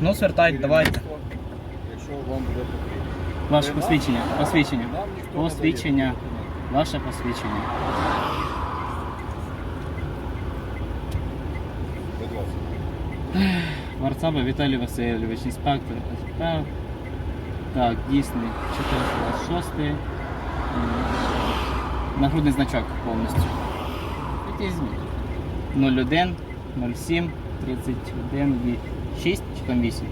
Ну, звертайте, давайте. Якщо вам буде потрібно. Ваше посвідчення. Посвідчення. Посвідчення. Ваше посвідчення. Ласка. Варцаба Віталій Васильович, інспектор СП. Так, дійсний 426. М, Нагрудний значок повністю. Візьміть. 01, 07, 31, 6 чи там 8?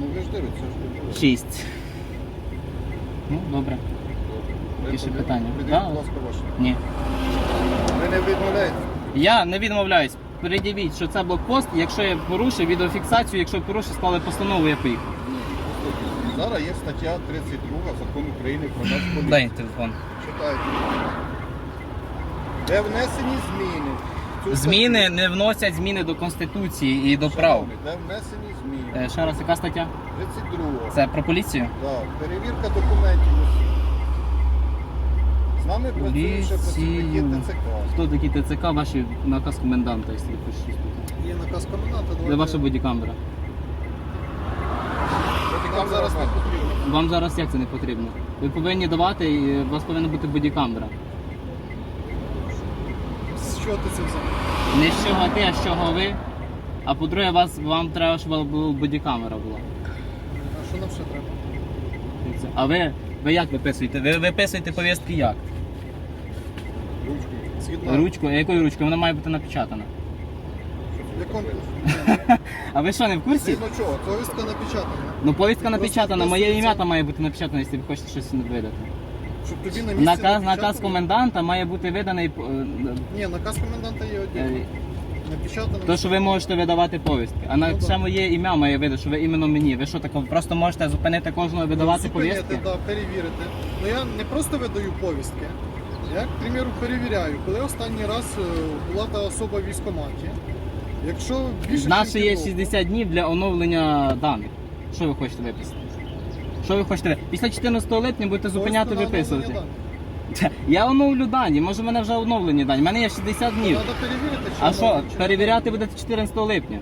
Ну ви ж дивіться, що ви було. 6. Ну, добре. Ще питання? Да. будь ласка, ваше. Ні. Ви не відмовляєте? Я не відмовляюсь. Передивіть, що це блокпост. Якщо я порушив відеофіксацію, якщо я порушив, склали постанову, я поїхав. Зараз є стаття 32 Закону України про Нацполіцію. Дай телефон. Читайте. Де внесені зміни. Зміни не вносять зміни до Конституції і до прав. Внесені зміни. Е, Ще раз, яка стаття? 32 Це про поліцію? Так, перевірка документів усіх. З нами працюють ще працівники Поліцію. ТЦК. Хто такі ТЦК, ваші наказ коменданта, якщо ви пишете. Є наказ коменданта, Де ваша бодікамера? Нам зараз не потрібно. Вам зараз як це не потрібно? Ви повинні давати, і у вас повинна бути бодікамера. З чого ти це взяв? Не з чого ти, а з чого ви. А по-друге, вас, вам треба, щоб була бодікамера була. А що нам ще треба? А ви, ви як виписуєте? Ви виписуєте повістки як? Згідно. Ручку, якою ручкою? Вона має бути напечатана. В якому? А ви що, не в курсі? Згідно чого? Повістка напечатана. Ну повістка напечатана, моє ім'я там має бути напечатано, якщо ви хочете щось видати. Щоб тобі на місці Наказ, напечатали? наказ коменданта має бути виданий. е, Ні, наказ коменданта є один. е, Напечатано. То, що ви можете видавати повістки. А на Ну, да. ще моє ім'я має видати, що ви іменно мені. Ви що таке, просто можете зупинити кожного і видавати Зупинити, повістки? Да, перевірити. Ну я не просто видаю повістки. Я, к примеру, перевіряю, коли останній раз е, була та особа в військкоматі. Якщо більше нас ще є півроку- 60 днів для оновлення даних. Що ви хочете виписати? Що ви хочете? Після 14 липня будете зупиняти виписувати. Я оновлю дані, може в мене вже оновлені дані. У мене є 60 днів. Треба перевірити, чи А воно- що, чи- перевіряти будете 14 липня?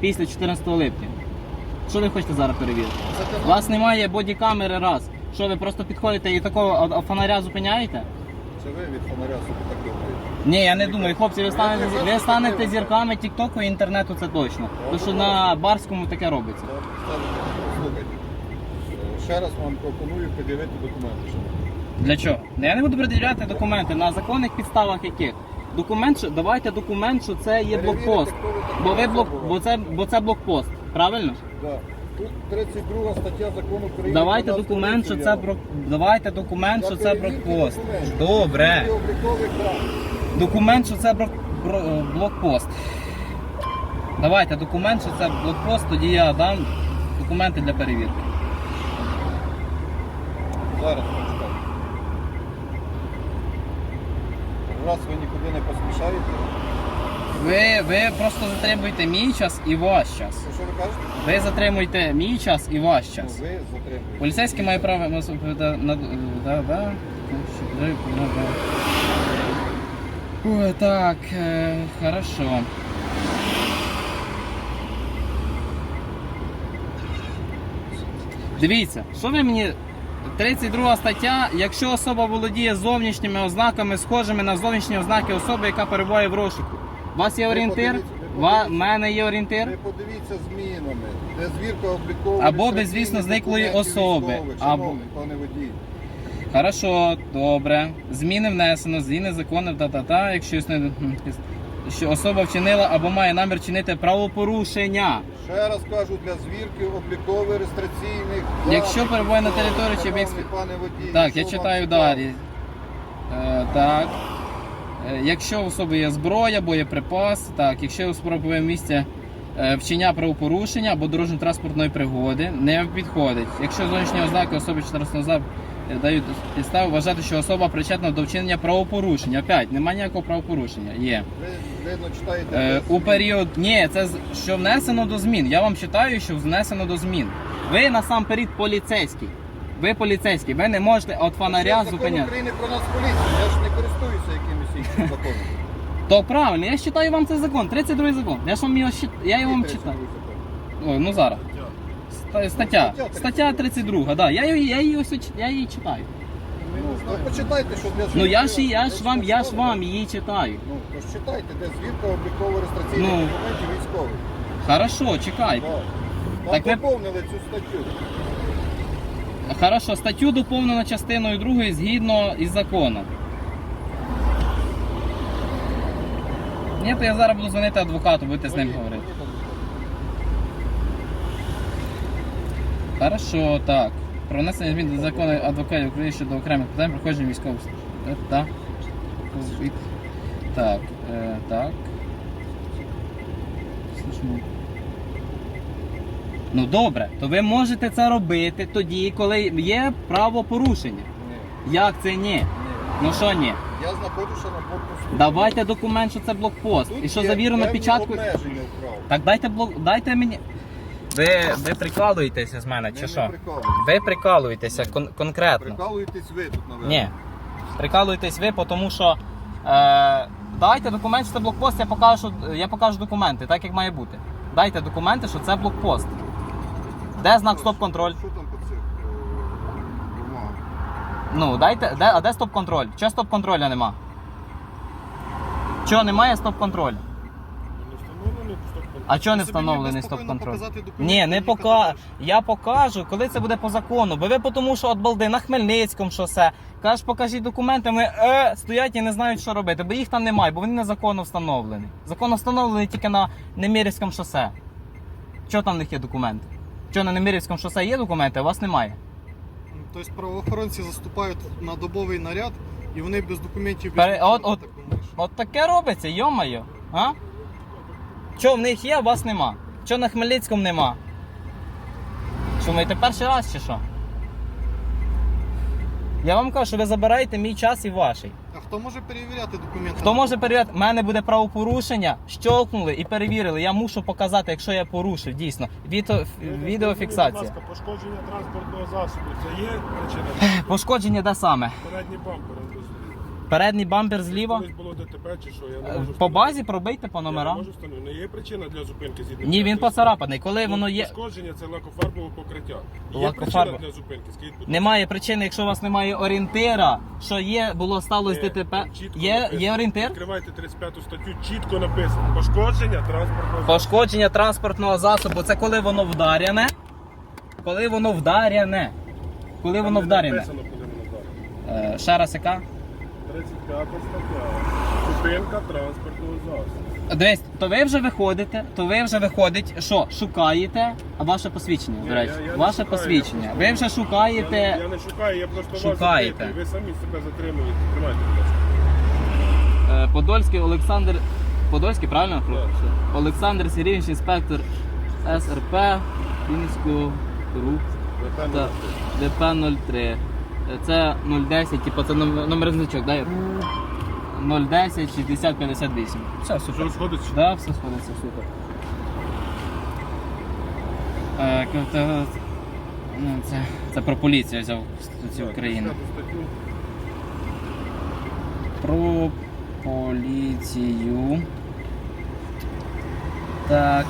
Після 14 липня. Що ви хочете зараз перевірити? У вас немає бодікамери раз. Що ви просто підходите і такого а- а фонаря зупиняєте? Це ви від фонаря собі так думаєте. Ні, я не думаю, хлопці, ви станете, ви станете зірками Тіктоку і інтернету, це точно. Тому що на барському таке робиться. Ставите. Ще раз вам пропоную подивити документи. Для чого? Я не буду пред'являти документи на законних підставах яких. Документ, що давайте документ, що це є Перевірити, блокпост. хто ви така Бо ви блок, особа. бо це, бо це блокпост. Правильно? Да. Тут 32 стаття закону України. Давайте про документ, що це брок... давайте документ, що це блокпост. Добре. Документ, що це бро- е, блокпост. Давайте документ, що це блокпост, тоді я дам документи для перевірки. Зараз почекайте. Раз ви нікуди не поспішаєте, Ви, ви просто затримуєте мій час і ваш час. що ви кажете? Ви затримуєте мій час і ваш Ну, час. ви затримуєте. Поліцейський має право на на на да, да. Ой, так, е, хорошо. Дивіться, що ви мені. 32 стаття. Якщо особа володіє зовнішніми ознаками, схожими на зовнішні ознаки особи, яка перебуває в розшуку. У вас є орієнтир? Ва- мене є орієнтир? Ви подивіться змінами, де звірка обліковує Або безвісно зниклої особи. Або- Або... Пане водій. Хорошо, добре. Зміни внесено, зміни законів та-та-та, якщо існує, що особа вчинила або має намір чинити правопорушення. Ще раз кажу, для звірки облікових реєстраційних. Якщо перебуває на території чи об'єкт- пане водій, Так, я що вам читаю цікаво? далі. Е, так. Е, якщо у особи є зброя, боєприпас, так, якщо у спробує місце е, вчиня правопорушення або дорожньо-транспортної пригоди, не підходить. Якщо зовнішні ознаки особи 14 назад дають підставу вважати, що особа причетна до вчинення правопорушення. Опять, немає ніякого правопорушення. Є. Ви, видно, читаєте. Е, у період. Ні, це з- що внесено до змін. Я вам читаю, що внесено до змін. Ви насамперед поліцейський. Ви поліцейський, ви не можете от Це фонаря закон зупиняти. України про нас поліцію. Я ж не користуюся якимось іншим законом. То правильно, я читаю вам цей закон, 32 закон. Я ж вам його щит- я його вам Який читаю. 32 закон? О, ну зараз. Ста- Стаття. Стаття 32, да. Я, її- я, її ось оч- я її читаю. Ну, почитайте, що для Ну я ж, звідки- я ж вам, я ж вам її читаю. Ну, то ж читайте, де звідка обліково-реєстраційних Ну. документів військових. Хорошо, чекайте. Так. Там Так ви- доповнили цю статтю. Хорошо, статтю доповнено частиною 2 згідно із законом. Ні, то я зараз буду дзвонити адвокату, будете з ним говорити. ні, там- Хорошо, так. Про внесення змін до закону адвокатів України щодо окремих питань проходження військових служб. Е, Так. Так, е, так. Слушно. Ну добре, то ви можете це робити тоді, коли є правопорушення. Ні, Як це ні? Ну що ні? Я знаходжуся на блокпосту. Давайте документ, що це блокпост. Тут І що є завірено певні печатку. обмеження вправ. Так дайте блок. Дайте мені. Ви, ви прикалуєтеся з мене, чи що? Ви прикалуєтеся кон- конкретно. Прикалуєтесь ви тут, наверное. Ні. Прикалуєтесь ви, тому що. Е, дайте документ, що це блокпост, я покажу, я покажу документи, так як має бути. Дайте документи, що це блокпост. Де знак стоп-контроль? Що там по цих е, бумагах? Ну, дайте, де, а де стоп-контроль? Чого стоп-контроля нема? Чого немає стоп-контролю? А чого не встановлений стоп-контроль? Ні, не пока. Я покажу, коли це буде по закону. Бо ви тому, що от балди на Хмельницькому шосе. Кажеш, покажіть документи, вони е, стоять і не знають, що робити, бо їх там немає, бо вони незаконно встановлені. Законно встановлені тільки на Немірівському шосе. Чого там в них є документи? Чого на Немірівському шосе є документи, а у вас немає? Тобто правоохоронці заступають на добовий наряд і вони без документів без Пере- от- от- От таке робиться, йомайо. А? Що в них є, а у вас нема? Що на Хмельницькому нема? Що ми перший раз чи що? Я вам кажу, що ви забираєте мій час і ваший. А хто може перевіряти документи? Хто може перевіряти? У мене буде правопорушення, щолкнули і перевірили. Я мушу показати, якщо я порушив, дійсно. Відео, відеофіксація. Будь ласка, пошкодження транспортного засобу. Це є причина? Пошкодження де саме? Передній бампер. Передній бампер зліва. Колись було ДТП чи що? Я не Е, можу По встановити. базі пробийте по Я не номерам. можу встановити. Не є причина для зупинки згідно. Ні, він 5 поцарапаний. Коли статті. воно є. Пошкодження це лакофарбове покриття. Є Лакофарбове. причина для зупинки, скажіть, будь. Немає причини, якщо у вас немає орієнтира, що є, було сталося Є, ДТП. тут чітко Є, написано. є орієнтир? Відкривайте 35 статтю, чітко написано. Пошкодження транспортного. Пошкодження транспортного засобу це коли воно вдаряне. Коли воно вдаряне. Коли Там воно не вдаряне. Написано, коли воно вдаряне. Е, ще раз яка? 35 стаття. Зупинка транспортного засобу. Дивись, то ви вже виходите, то ви вже виходить, що шукаєте а ваше посвідчення, Ні, до речі. я- я не ваше шукаю, посвідчення. я Ви вже Я, шукаєте. не- я не шукаю, я просто Шукаєте. вас запитую. Ви самі себе затримуєте. Тримайте, будь ласка. Е, Подольський Олександр. Подольський, правильно? Так. Олександр Сергійович, інспектор СРП Вінницького рух. Ви ДП-03. Це 010, типу це номер, значок, дай. 010 60 58. Все, супер. Що сходиться? Да, все сходиться, супер. Е, к- ну, це, це про поліцію взяв в Конституції України. Про поліцію. Так.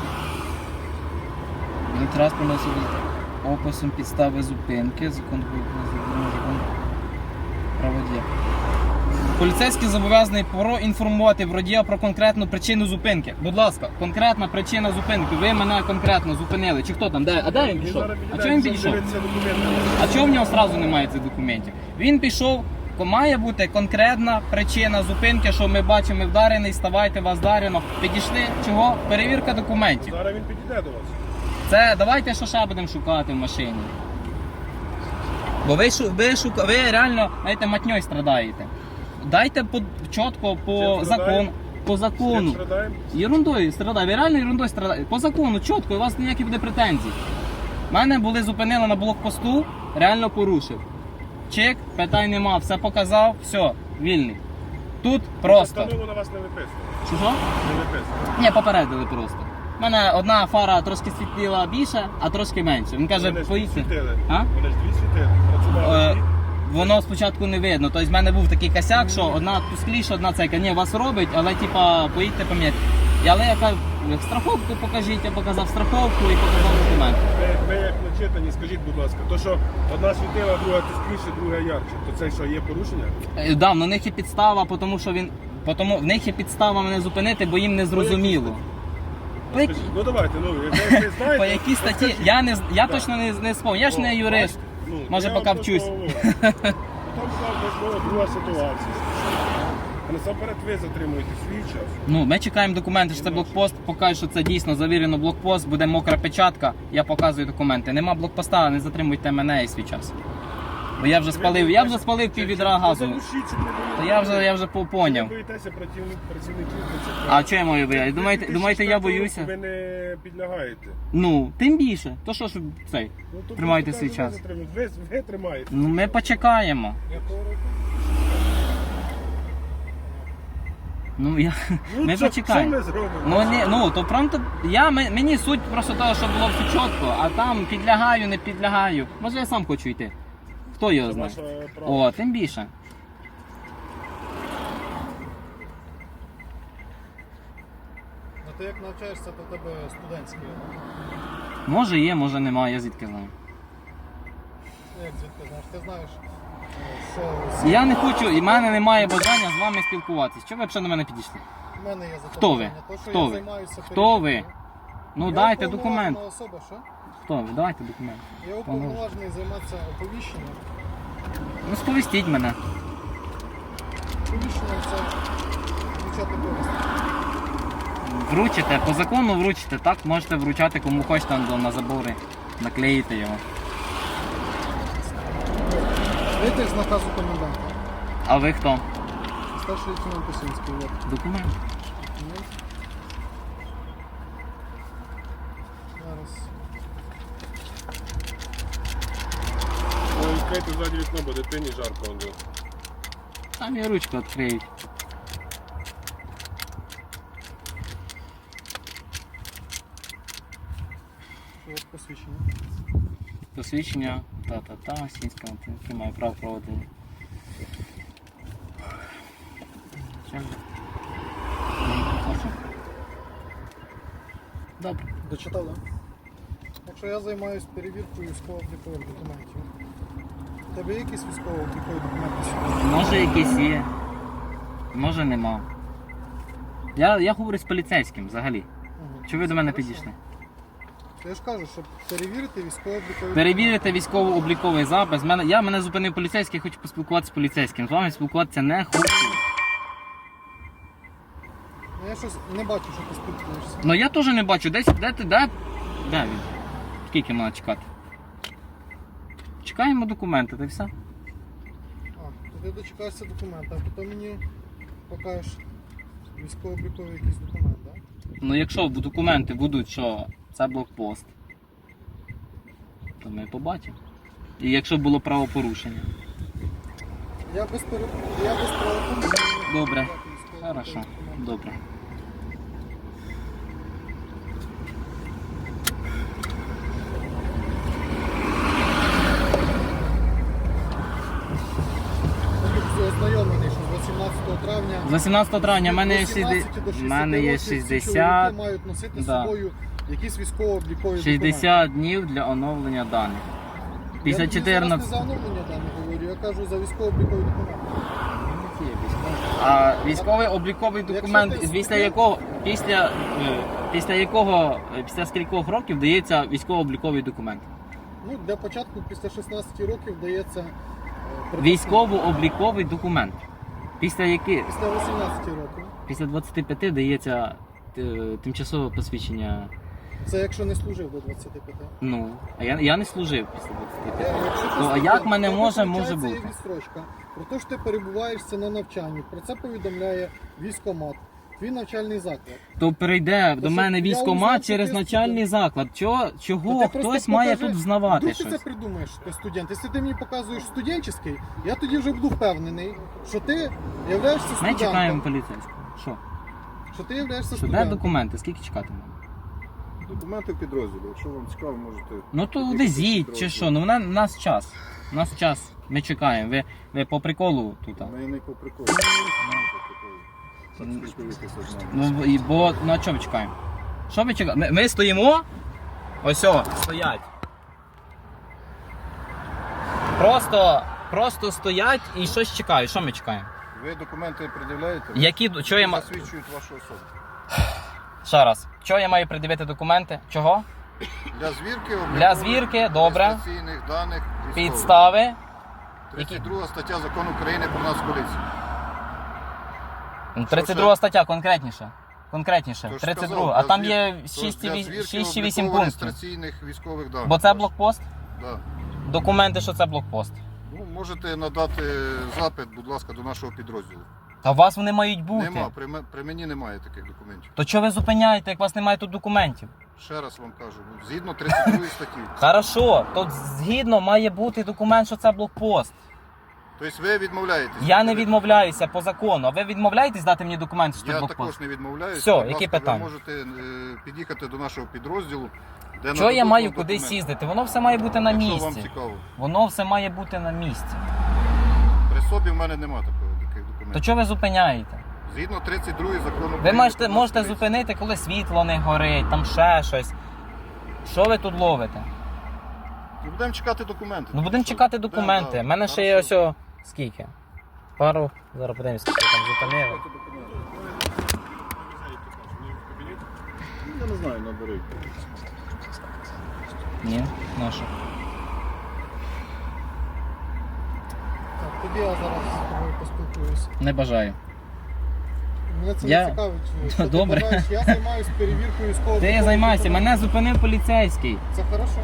Транспортна особа описом підстави зупинки. Закон про про. Поліцейський зобов'язаний проінформувати водія про конкретну причину зупинки. Будь ласка, конкретна причина зупинки. Ви мене конкретно зупинили. Чи хто там? Де? А де він пішов? А чого він підійшов? А чого в нього одразу немає цих документів? Він пішов, має бути конкретна причина зупинки, що ми бачимо ми вдарений, ставайте вас вдарено. Підійшли. Чого? Перевірка документів. Зараз він підійде до вас. Це давайте що ще будемо шукати в машині. Бо ви, шу- ви, шука, ви реально, знаєте, матньою страдаєте. Дайте по, чітко по Чим страдаємо? закону. По З закону. страдаємо? Ерундою страдає, ви реально ерундою страдаєте. По закону, чітко, у вас ніякі буде претензій. Мене були зупинили на блокпосту, реально порушив. Чек, питань нема, все показав, все, вільний. Тут просто. Постанову на вас не виписано. Чого? Не виписано. Ні, попередили просто. Мене одна фара трошки світила більше, а трошки менше. Він каже, Вони ж дві поїдьте. світили. А? Вони ж дві світили. Працювали Е. Воно спочатку не видно. Тобто в мене був такий косяк, що одна тускліша, одна цейка. Ні, вас робить, але типа поїдьте поміняти. Але я кажу, страховку покажіть, я показав страховку і показав документ. Ви, ви як начитані, скажіть, будь ласка, то що одна світила, друга тускніше, друга ярче, то це що, є порушення? Е, Да, на них є підстава, тому що він. Потому, в них є підстава мене зупинити, бо їм не зрозуміло. По якій, Ну давайте, ну, якщо ви знаєте... по якій статті? Я не з- я точно не, не спомню. Я ж не юрист. Ну, Може, я поки вам вчусь. просто говорю. Ну, Там сказав, друга ситуація. А насамперед ви затримуєте свій час. Ну, ми чекаємо документи, що це блокпост, покаже, що це дійсно завірено блокпост, буде мокра печатка, я показую документи. Нема блокпоста, не затримуйте мене і свій час. Бо я вже спалив, я вже спалив пів відра газу. То я вже я вже по- поняв. боїтеся працівник- працівників ТЦК. А чого я маю боятися? Думаєте, думаєте, я 2004 боюся? Ви не підлягаєте. Ну, тим більше. То що ж цей? Ну, то Тримайте просто свій час. Ви, ви тримаєте. Ну ми почекаємо. Ну я Ну, ми що- почекаємо. Що ми зробимо? Ну ні, ну то промто я мені суть просто того, щоб було все чітко, а там підлягаю, не підлягаю. Може я сам хочу йти. Хто його Це знає? ваше право. О, тим більше. Ну ти як навчаєшся, то в тебе студентський. Може є, може немає, я звідки знаю. Як звідки знаєш? Ти знаєш, е, що Я не хочу, і в мене немає бажання з вами спілкуватися. Чого ви б ще до мене підійшли? в мене є Хто ви? То, що Хто я ви? займаюся Хто ви? перевіркою. Ну Я дайте уповноважена документ. особа, що? Хто ви? Давайте документ. Я уповноважений займатися оповіщенням. Ну сповістіть мене. Оповіщенням це вручати повістки. Вручите, по закону вручите, так? Можете вручати кому хочете на на забори, наклеїти його. Вийти з наказу коменданта. А ви хто? Старший лейтенант Косинський. Документ. Ой, відкрийте ззаді вікно, бо дитині жарко. он, Там і ручку відкриють. От посвідчення. Посвідчення та-та-та, сінська який має право проводити. Чим? Хорошо. Добре. Дочитав, так? Якщо я займаюся перевіркою військово-облікових документів. Тебе якісь військово-облікові документи? Може якийсь є, може нема. Я, я говорю з поліцейським взагалі. Ага. Чи ви до мене підійшли? Я ж кажу, щоб перевірити військово-облікові Перевірити військово-обліковий запис. Мене, я мене зупинив поліцейський, хочу поспілкуватися з поліцейським. З вами спілкуватися не хочу. Ну я щось не бачу, що ти спілкуєшся. Ну я теж не бачу, десь де ти, де? Де він? Скільки має чекати? Чекаємо документи, та й все. А, то ти дочекаєшся документа, а потім мені покажеш військово-обліковий якийсь документ, так? Ну якщо документи будуть, що це блокпост, то ми побачимо. І якщо було правопорушення. Я без пере... я без правопорушення. Добре. Хорошо, добре. 18 травня в мене є 60 18 до 60 мене є років ці 60 чоловіки мають носити з да. собою якісь військово-облікові 60 днів для оновлення даних. документи. Після Я тобі зараз 14. не за оновлення даних говорю, я кажу за військово-облікові документи. А військовий обліковий документ, Якщо ти після якого після, е, після якого е, після скількох років дається військово-обліковий документ? Ну, для початку після 16 років дається е. Військово-обліковий документ. Після яких Після 18 років. після 25 дається е, тимчасове посвідчення. Це якщо не служив до 25. Ну, а я, я не служив після 25. Е, якщо ти Ну, а студент, як мене то може- виходить, може є бути? відстрочка. Про те, що ти перебуваєшся на навчанні. Про це повідомляє військомат. Твій навчальний заклад. То перейде до мене я військомат узнав, що через ти начальний заклад. Чого, То чого ти просто хтось має покажи, тут взнавати ти щось? це придумаєш, ти студент. Якщо ти мені показуєш студентський, я тоді вже буду впевнений, що ти являєшся Ми студентом. чекаємо поліцейського. Що? Що ти являєшся Що де студентом. документи? Скільки чекати? Документи в підрозділі. Якщо вам цікаво, можете. Ну то Який везіть чи підрозділ? що? Ну в в нас час. У нас час. Ми чекаємо. Ви, ви по приколу тут. а? Ми не по приколу. Ну, і- бо на чому чекаємо? Що ми чекаємо? Ми, ми стоїмо. Ось о, стоять. Просто, просто стоять і щось чекають. Що ми чекаємо? Ви документи пред'являєте? Які що я ма... засвідчують вашу особу. Ще раз. Чого я маю придивити документи? Чого? Для звірки Для звірки, добре. реєстраційних даних військових. Підстави. 32 стаття закону України про нас поліцію. Ну, 32 стаття, конкретніше. Конкретніше. Тож 32. сказав, А для там звір- є тож 6 для чи звірки 6 чи 8 облікових пунктів. реєстраційних військових даних. Бо це блокпост? Да. Документи, що це блокпост. Ну, можете надати запит, будь ласка, до нашого підрозділу. Та у вас вони мають бути. Нема, при, ме- при мені немає таких документів. То чого ви зупиняєте, як у вас немає тут документів? Ще раз вам кажу, ну, згідно 32 статті. Хорошо, то згідно має бути документ, що це блокпост. Тобто ви відмовляєтесь? Я не відмовляюся по закону. А ви відмовляєтесь дати мені документ, що Я блокпост? також не відмовляюся. Все, які питання? Ви можете е, під'їхати до нашого підрозділу, де Чого я нададуть маю вам кудись документи. їздити? Воно все має бути на Якщо вам місці. цікаво. Воно все має бути на місці. При собі в мене немає таких То документів. чого ви зупиняєте? Згідно 32 закону Ви можете, можете зупинити, коли світло не горить, там ще щось. Що ви тут ловите? Ну, Будемо чекати документи. Ну будемо чекати документи. У мене ще є ось о- скільки? Пару. Зараз подивимось, скільки там зупинили. Я не знаю, набери. Ні, нашу. Так, тоді я зараз з тобою поспілкуюся. Не бажаю. Мене це Я- не цікавить. що ти Добре. бажаєш. Я займаюся перевіркою військового. Ти займайся, мене зупинив поліцейський. Це хорошо.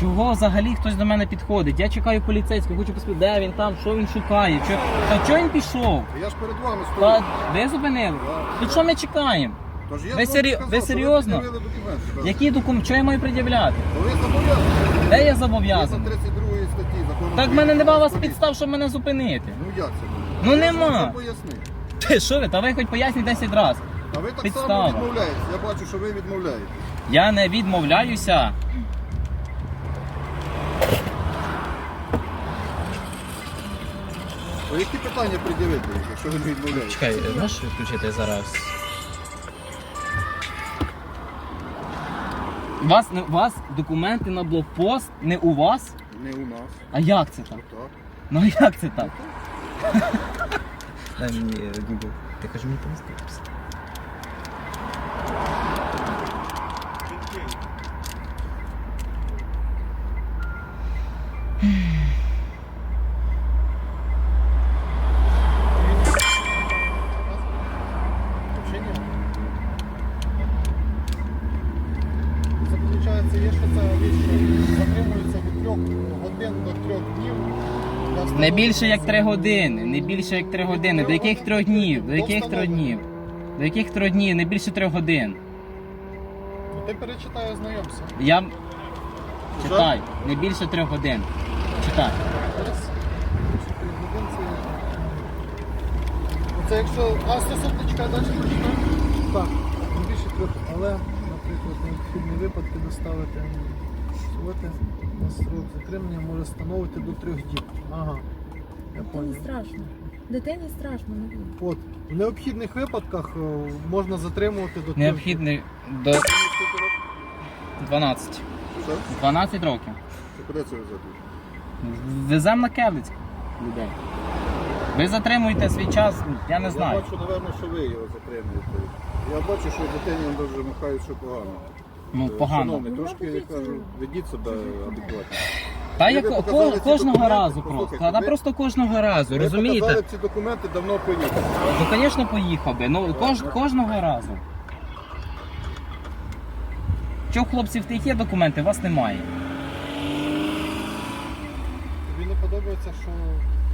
Чого взагалі хтось до мене підходить? Я чекаю поліцейського, хочу поспитати, де він там, що він шукає. Чо... Та чого він пішов? Я ж перед вами Та стою. ви зупинили? Да. Тут що ми чекаємо? Тож я Ви сері- сказав, ви що серйозно? пред'явили документи. Які документи? Що я маю пред'являти? Ви зобов'язані. Де я зобов'язаний? 32 статті закону Так в мене нема вас підстав, щоб мене зупинити. Ну як це? Ну, Я ж вам нема. це пояснив. Ти що ви? Та ви хоч поясніть 10 разів. А ви так Підстава. само відмовляєтесь. Я бачу, що ви відмовляєтесь. Я не відмовляюся. А які питання пред'явити, якщо ви не? Чекай, можеш відключити зараз? У вас, не- у вас документи на блокпост не у вас? Не у нас. А як це так? Так. Ну як це так? Дай мені Google. Ти кажеш мені просто. Чи ні? Це виходить, є, що це річ, що затримується від 3 годин до 3 днів. для Не більше як 3 години, не більше як 3 години. До яких 3 днів? До яких 3 днів? До яких 3 днів? Не більше 3 годин. Ну, Ти перечитай, ознайомся. Я читай, не більше 3 годин. Читай. Трьох годин це- якщо. А стосовно чекай, далі прочитай. Так, не більше трьох, але, наприклад, необхідні випадки доставити Соти на срок затримання може становити до трьох діб. Ага. Дитині страшно. Дитині страшно, не буде. От, в необхідних випадках е, можна затримувати до трьох Необхідний до 12. Що? 12 років. Це куди це ви? Веземо на Кевлицьк людей. Ви затримуєте свій час, я не знаю. Я бачу, напевно, що ви його затримуєте. Я бачу, що дитині він дуже махають, що погано. Ну, Е, погано. Шановний, Ну, трошки, я кажу, ведіть себе адекватно. Та як ко- кожного разу просто. Та просто кожного разу, розумієте? ці документи, давно поїхали. Ну, звісно, поїхав би. Ну, кож, кожного разу. Що в хлопців тих є документи, у вас немає. Тобі не подобається, що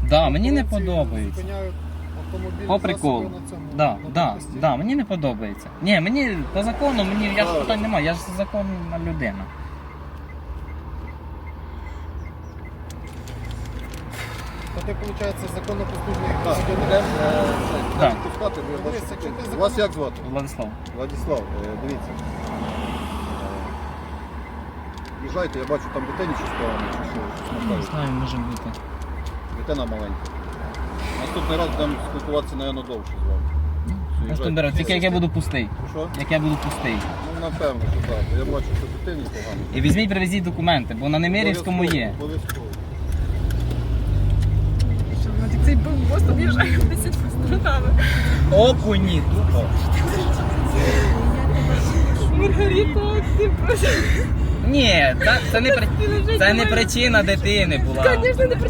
Да, мені не хлопці подобається. зупиняють автомобіль По засоби приколу. на цьому. Да, на да, блокпості. да, мені не подобається. Ні, мені по закону, мені я ж питань немає, я ж законна людина. Ти, виходить, законопослужний Так, громадянин. е, це, Так. йдемо пускати, бо я Дивись, якщо ти закон- Вас як звати? Владислав. Владислав, е, дивіться. Е, Їжджайте, я бачу, там дитині щось чи що, щось Не не знаю, може бути. Дитина маленька. Наступний раз будемо спілкуватися, напевно, довше з вами. Ну, Наступний раз, тільки як я буду пустий. Що? Як я буду пустий. Ну, напевно, що так. Я бачу, що дитині погано. І візьміть, привезіть документи, бо на Немирівському є. Обов'язково. Що, цей бос об'їжджає 10 сторонами. Окуні. Маргарита, ти просто... Ні, це, це, не, при- це не причина дитини була. Звісно, не причина.